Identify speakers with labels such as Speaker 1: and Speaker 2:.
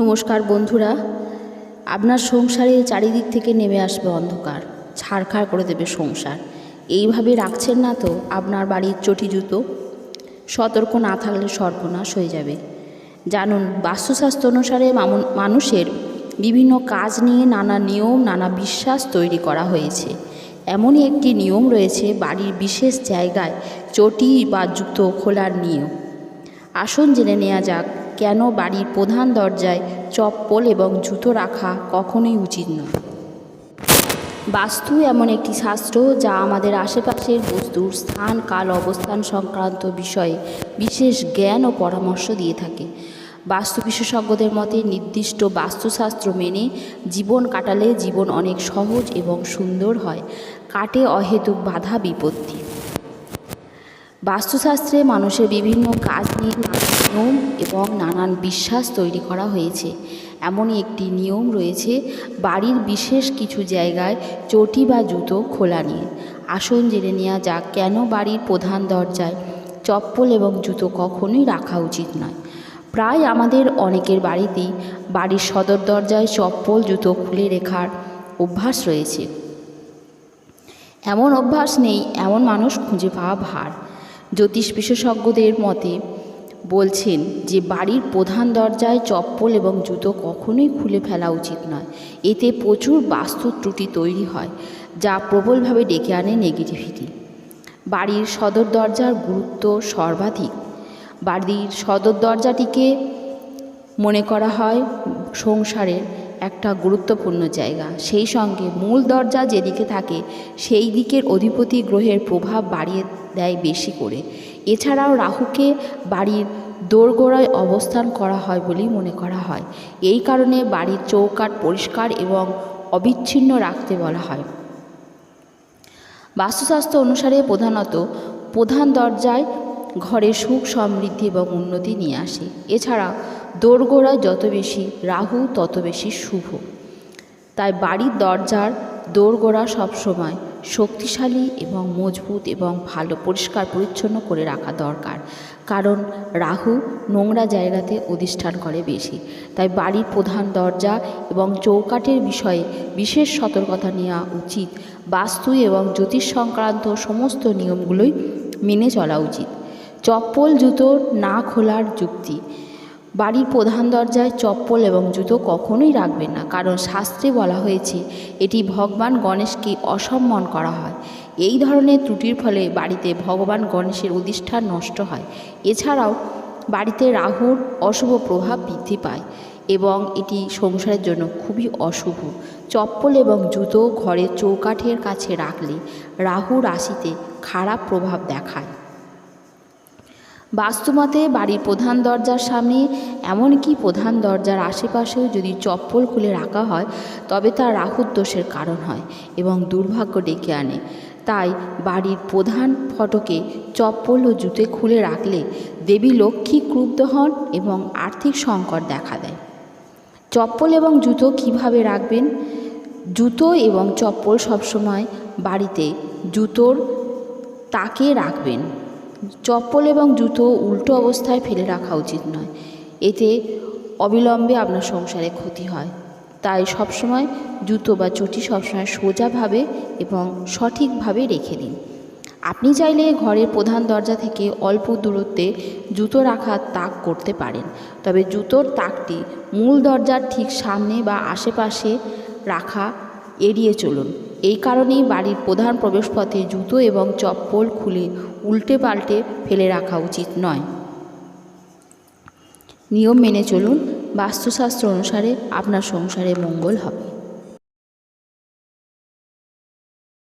Speaker 1: নমস্কার বন্ধুরা। আপনার সংসারে চারিদিক থেকে নেমে আসবে অন্ধকার, ছাড়খাড় করে দেবে সংসার। এইভাবে রাখছেন না তো আপনার বাড়ির চটি জুতো? সতর্ক না থাকলে সর্বনাশ হয়ে যাবে। জানুন বাস্তুশাস্ত্র অনুসারে মানুষের বিভিন্ন কাজ নিয়ে নানা নিয়ম, নানা বিশ্বাস তৈরি করা হয়েছে। এমনই একটি নিয়ম রয়েছে বাড়ির বিশেষ জায়গায় চটি বা জুতো খোলার নিয়ম। আসুন জেনে নেওয়া যাক কেন বাড়ির প্রধান দরজায় চপ্পল এবং জুতো রাখা কখনোই উচিত নয়। বাস্তু এমন একটি শাস্ত্র যা আমাদের আশেপাশের বস্তুর স্থান, কাল অবস্থান সংক্রান্ত বিষয়ে বিশেষ জ্ঞান ও পরামর্শ দিয়ে থাকে। বাস্তু বিশেষজ্ঞদের মতে, নির্দিষ্ট বাস্তুশাস্ত্র মেনে জীবন কাটালে জীবন অনেক সহজ এবং সুন্দর হয়। কাটে অহেতুক বাধা বিপত্তি। বাস্তুশাস্ত্রে মানুষের বিভিন্ন কাজ নিয়ে নিয়ম এবং নানান বিশ্বাস তৈরি করা হয়েছে। এমনই একটি নিয়ম রয়েছে বাড়ির বিশেষ কিছু জায়গায় চটি বা জুতো খোলা নিয়ে। আসুন জেনে নেওয়া যাক কেন বাড়ির প্রধান দরজায় চপ্পল এবং জুতো কখনোই রাখা উচিত নয়। প্রায় আমাদের অনেকের বাড়িতেই বাড়ির সদর দরজায় চপ্পল, জুতো খুলে রেখার অভ্যাস রয়েছে। এমন অভ্যাস নেই, এমন মানুষ খুঁজে পাওয়া ভার। জ্যোতিষ বিশেষজ্ঞদের মতে বলছেন যে বাড়ির প্রধান দরজায় চপ্পল এবং জুতো কখনোই খুলে ফেলা উচিত নয়। এতে প্রচুর বাস্তু ত্রুটি তৈরি হয়, যা প্রবলভাবে ডেকে আনে নেগেটিভিটি বাড়ির সদর দরজার গুরুত্ব সর্বাধিক। বাড়ির সদর দরজাটিকে মনে করা হয় সংসারের একটা গুরুত্বপূর্ণ জায়গা। সেই সঙ্গে মূল দরজা যেদিকে থাকে, সেই দিকের অধিপতি গ্রহের প্রভাব বাড়িয়ে দেয় বেশি করে। এছাড়াও রাহুকে বাড়ির দোরগোড়ায় অবস্থান করা হয় বলেই মনে করা হয়। এই কারণে বাড়ির চৌকাঠ পরিষ্কার এবং অবিচ্ছিন্ন রাখতে বলা হয়। বাস্তুশাস্ত্র অনুসারে প্রধানত প্রধান দরজায় ঘরে সুখ, সমৃদ্ধি এবং উন্নতি নিয়ে আসে। এছাড়া দোরগোড়ায় যত বেশি, রাহু তত বেশি শুভ। তাই বাড়ির দরজার দোরগোড়া সবসময় শক্তিশালী এবং মজবুত এবং ভালো, পরিষ্কার, পরিচ্ছন্ন করে রাখা দরকার। কারণ রাহু নোংরা জায়গাতে অধিষ্ঠান করে বেশি। তাই বাড়ির প্রধান দরজা এবং চৌকাঠের বিষয়ে বিশেষ সতর্কতা নেওয়া উচিত। বাস্তু এবং জ্যোতিষ সংক্রান্ত সমস্ত নিয়মগুলোই মেনে চলা উচিত। চপ্পল, জুতো না খোলার যুক্তি। বাড়ির প্রধান দরজায় চপ্পল এবং জুতো কখনোই রাখবেন না, কারণ শাস্ত্রে বলা হয়েছে, এটি ভগবান গণেশকে অসম্মান করা হয়। এই ধরনের ত্রুটির ফলে বাড়িতে ভগবান গণেশের অধিষ্ঠান নষ্ট হয়। এছাড়াও, বাড়িতে রাহুর অশুভ প্রভাব বৃদ্ধি পায় এবং এটি সংসারের জন্য খুবই অশুভ। চপ্পল এবং জুতো ঘরের চৌকাঠের কাছে রাখলে রাহু রাশিতে খারাপ প্রভাব দেখায়। বাস্তুমতে বাড়ির প্রধান দরজার সামনে, এমনকি প্রধান দরজার আশেপাশেও যদি চপ্পল খুলে রাখা হয়, তবে তা রাহুর দোষের কারণ হয় এবং দুর্ভাগ্য ডেকে আনে। তাই বাড়ির প্রধান ফটকে চপ্পল ও জুতে খুলে রাখলে দেবী লক্ষ্মী ক্রুব্ধ হন এবং আর্থিক সংকট দেখা দেয়। চপ্পল এবং জুতো কীভাবে রাখবেন? জুতো এবং চপ্পল সবসময় বাড়িতে জুতোর তাকে রাখবেন। চপ্পল এবং জুতো উল্টো অবস্থায় ফেলে রাখা উচিত নয়। এতে অবিলম্বে আপনার সংসারে ক্ষতি হয়। তাই সবসময় জুতো বা চটি সবসময় সোজাভাবে এবং সঠিকভাবে রেখে দিন। আপনি চাইলে ঘরের প্রধান দরজা থেকে অল্প দূরত্বে জুতো রাখার তাক করতে পারেন। তবে জুতোর তাকটি মূল দরজার ঠিক সামনে বা আশেপাশে রাখা এড়িয়ে চলুন। এই কারণেই বাড়ির প্রধান প্রবেশপথে জুতো এবং চপ্পল খুলে উল্টে পাল্টে ফেলে রাখা উচিত নয়। নিয়ম মেনে চলুন, বাস্তুশাস্ত্র অনুসারে আপনার সংসারে মঙ্গল হবে।